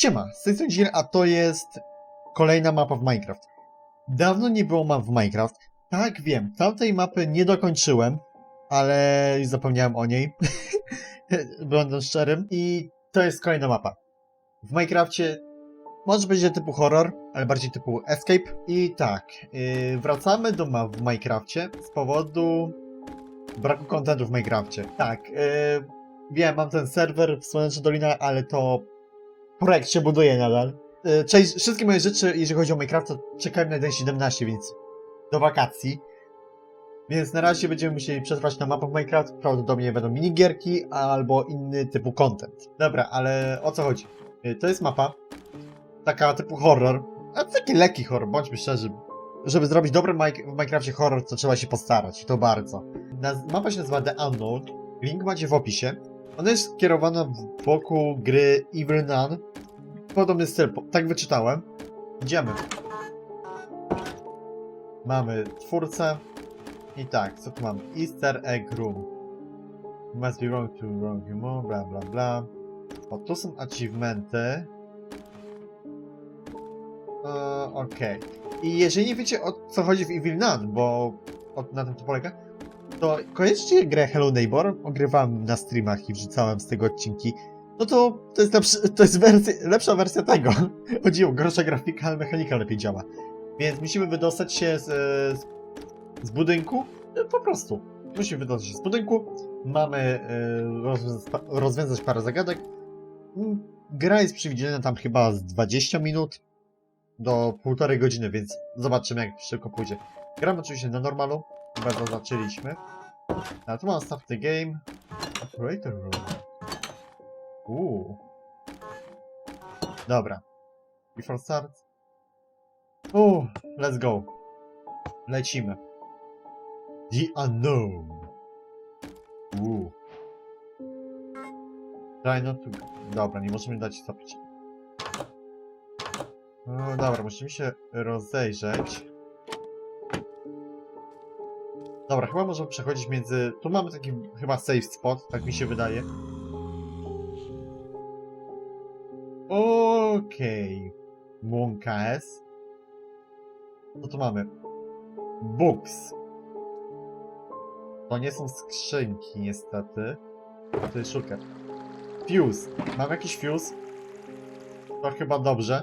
Siema, z tej strony a to jest kolejna mapa w Minecraft. Dawno nie było map w Minecraft. Tak, wiem, tamtej mapy nie dokończyłem, ale już zapomniałem o niej, będąc szczerym. I to jest kolejna mapa. W Minecrafcie może będzie typu horror, ale bardziej typu escape. I tak, yy, wracamy do map w Minecrafcie z powodu braku kontentu w Minecrafcie. Tak, yy, wiem, mam ten serwer w Słoneczna Dolina, ale to projekt się buduje nadal. Yy, Cześć, wszystkie moje rzeczy, jeżeli chodzi o Minecraft, czekałem na 1.17, więc do wakacji. Więc na razie będziemy musieli przetrwać na mapę Minecraft. Prawdopodobnie będą minigierki albo inny typu content. Dobra, ale o co chodzi? Yy, To jest mapa, taka typu horror, a taki lekki horror, bądźmy szczerzy. Żeby zrobić dobry w Minecrafcie horror, to trzeba się postarać, to bardzo. Mapa się nazywa The Unknown, link macie w opisie. Ona jest skierowana wokół gry Evil Nun. Podobny styl, tak wyczytałem. Idziemy. Mamy twórcę. I tak, co tu mamy? Easter Egg Room. Must be wrong to wrong humor, bla bla bla. O, tu są achievementy. E, Okej. I jeżeli nie wiecie o co chodzi w Evil Nun, bo o, na tym to polega, to kojarzycie grę Hello Neighbor? Ogrywałem na streamach i wrzucałem z tego odcinki. No to to jest, lepszy, to jest wersja, lepsza wersja tego. Chodziło, gorsza grafika, ale mechanika lepiej działa. Więc musimy wydostać się z, z, z budynku. E, Po prostu. Musimy wydostać się z budynku. Mamy e, rozwiązać, rozwiązać parę zagadek. Mm, Gra jest przewidziana tam chyba z 20 minut do półtorej godziny, więc zobaczymy jak szybko pójdzie. Gramy oczywiście na normalu, chyba zaznaczyliśmy. A tu mam start the game. Operator room. Uuu. Dobra. Before start. Uuu, let's go. Lecimy. The unknown. Uuu. Try not to... Dobra, nie możemy dać stopić. No dobra, musimy się rozejrzeć. Dobra, chyba możemy przechodzić między... Tu mamy taki chyba safe spot, tak mi się wydaje. Okej. Łąka S. Co tu mamy? Books. To nie są skrzynki, niestety. To jest szulka. Fuse. Mam jakiś fuse? To chyba dobrze.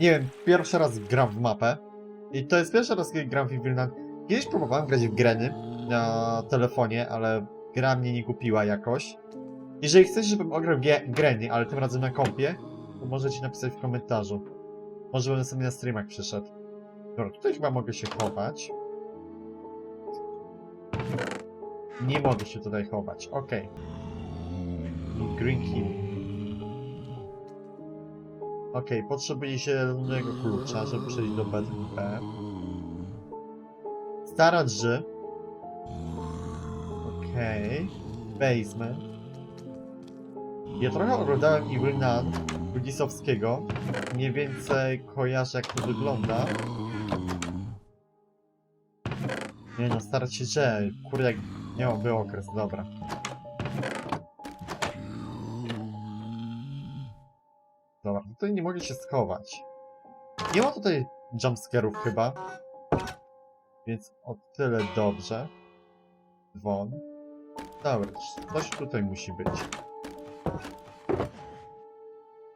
Nie wiem, pierwszy raz gram w mapę. I to jest pierwszy raz, kiedy gram w Evil Nun. Kiedyś próbowałem grać w Greny na telefonie, ale gra mnie nie kupiła jakoś. Jeżeli chcecie, żebym ograł Greny, ale tym razem na kompie, to możecie napisać w komentarzu. Może będę sobie na streamach przyszedł. Dobra, tutaj chyba mogę się chować. Nie mogę się tutaj chować, okej. Green Key. Okej, potrzebuję zielonego klucza, żeby przejść do BTP. Stara drży. Okej. Basement. Ja trochę oglądałem Nun Budisowskiego. Mniej więcej kojarzę jak to wygląda. Nie no, starać się, że kurde jak miałby okres, dobra. Dobra, tutaj nie mogę się schować. Nie ma tutaj jumpscarów chyba. Więc o tyle dobrze. Won. Dobra, coś tutaj musi być.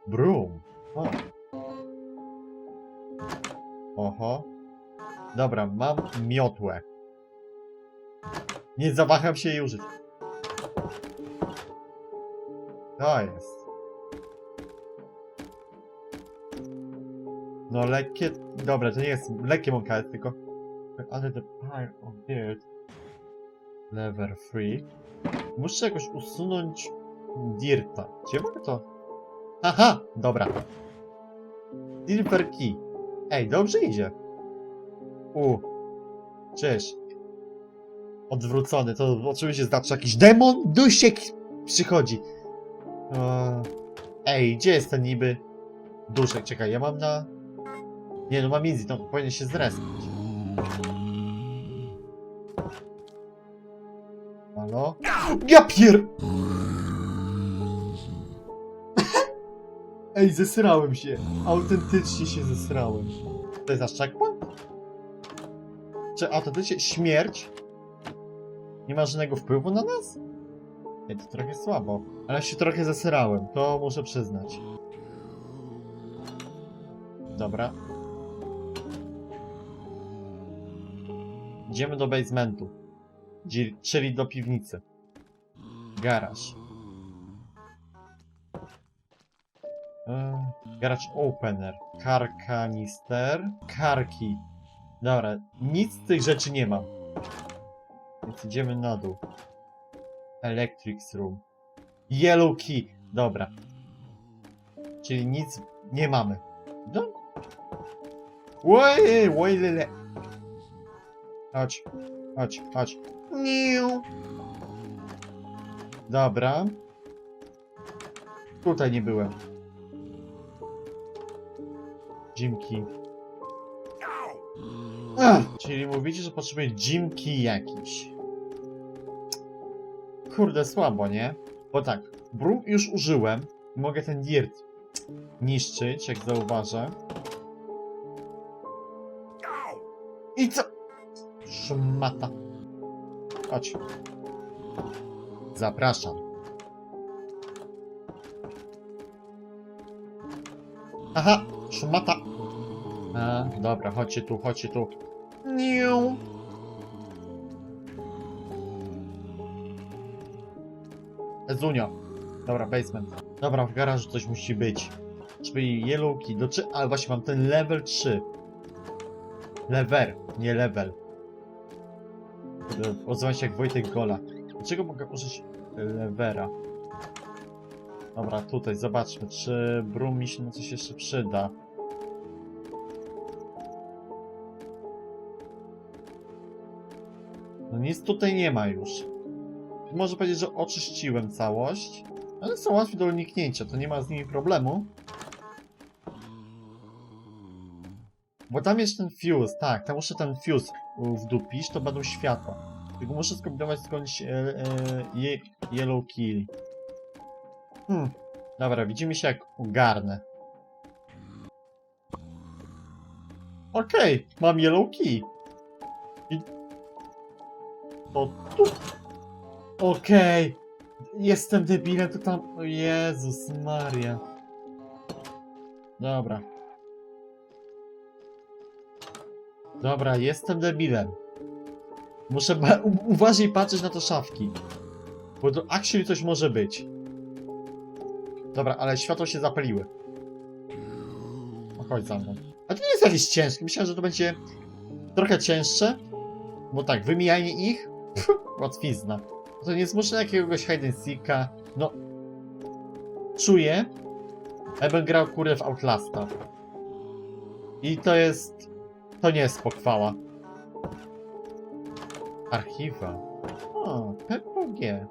Broom. O. Oho. Dobra, mam miotłę. Nie zawaham się jej użyć. To jest. No lekkie... Dobra, to nie jest lekkie mąka, tylko... Under the pile of dirt. Lever free. Muszę jakoś usunąć dirta. Gdzie mogę to? Aha! Dobra. Silver key. Ej, dobrze idzie. U. Cześć. Odwrócony, to oczywiście znaczy jakiś demon dusiek przychodzi. Ej, gdzie jest ten niby duszek? Czekaj, ja mam na... Nie no, mam easy, to powinien się zrespić. Halo? Ja pier... Ej, zesrałem się. Autentycznie się zesrałem. To jest checkpoint? Czy autentycznie śmierć nie ma żadnego wpływu na nas? Ej, to trochę słabo. Ale się trochę zesrałem, to muszę przyznać. Dobra. Idziemy do basementu. Czyli do piwnicy. Garaż. E, Garage opener. Car canister. Karki. Dobra, nic z tych rzeczy nie mam. Więc idziemy na dół. Electric room. Yellow key. Dobra. Czyli nic nie mamy. No. Oj, lele. Chodź, chodź, chodź. Niu. Dobra. Tutaj nie byłem. Jimki. Ach, czyli mówicie, że potrzebuję Jimki jakiś. Kurde, słabo, nie? Bo tak, brum już użyłem. Mogę ten dirt niszczyć, jak zauważę. I co? Szmata. Chodź. Zapraszam. Aha, szmata. A, dobra, chodźcie tu, chodźcie tu. Niu. Zunio. Dobra, basement. Dobra, w garażu coś musi być. Czyli key. Do czy... Ale właśnie mam ten level 3. Lever, nie level. Kurde, Odzywam się jak Wojtek Gola. Dlaczego mogę użyć levera? Dobra, tutaj zobaczmy, czy brum mi się na coś jeszcze przyda. No nic tutaj nie ma już. Może powiedzieć, że oczyściłem całość, ale są łatwe do uniknięcia, to nie ma z nimi problemu. Bo tam jest ten fuse, tak, tam muszę ten fuse wdupić, to będą światła. Tylko muszę skombinować skądś e, e, yellow key. Hmm, dobra, widzimy się jak ogarnę. Okej, mam yellow key. I... To tu. Okej. Jestem debilem, to tam... O Jezus Maria. Dobra. Dobra, jestem debilem. Muszę uważniej patrzeć na te szafki. Bo to actually coś może być. Dobra, ale światło się zapaliły. Chodź za mną. A to nie jest jakieś ciężkie. Myślałem, że to będzie trochę cięższe. Bo tak, wymijanie ich. Pff, łatwizna. To nie zmuszę jakiegoś hide and seeka. No. Czuję. Jakbym grał kurde w Outlasta. I to jest... To nie jest pochwała. Archiwa. O, PPG.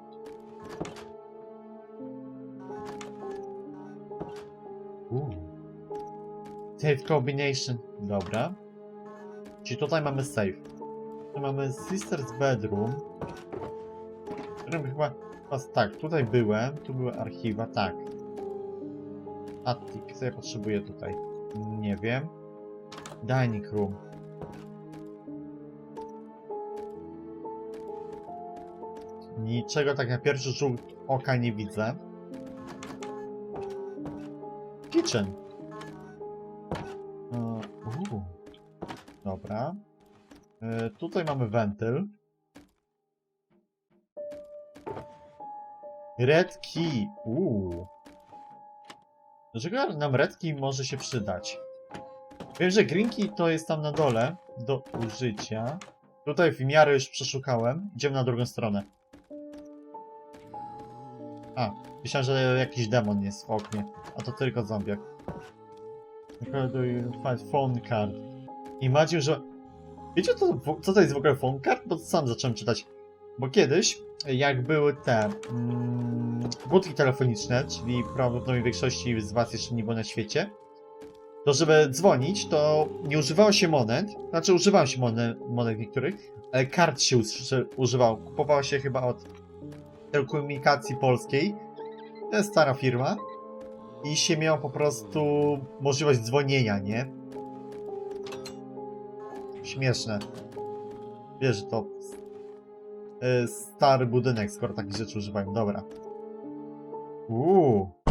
Safe combination. Dobra. Czyli tutaj mamy safe. Tu mamy Sister's Bedroom. Którym chyba... chyba tak, tutaj byłem. Tu były archiwa, tak. Attic, co ja potrzebuję tutaj? Nie wiem. Dining room. Niczego tak na pierwszy rzut oka nie widzę. Kitchen. Uu. Dobra. E, tutaj mamy wentyl. Red key. Uuu. Dlaczego nam red key może się przydać? Wiem, że green key to jest tam na dole do użycia. Tutaj w miarę już przeszukałem. Idziemy na drugą stronę. A, myślałem, że jakiś demon jest w oknie. A to tylko zombiak. Find phone card. Imagine, że... Wiecie co, co to jest w ogóle phone card? Bo sam zacząłem czytać. Bo kiedyś, jak były te mm, telefoniczne, czyli prawdopodobnie większości z was jeszcze nie było na świecie, to żeby dzwonić, to nie używało się monet, znaczy używało się monet, monet niektórych, ale kart się używało. Kupowało się chyba od telekomunikacji polskiej. To jest stara firma. i się miał po prostu możliwość dzwonienia, nie? Śmieszne. Wiesz, że to y, stary budynek, skoro takich rzeczy używają. Dobra. Uuu.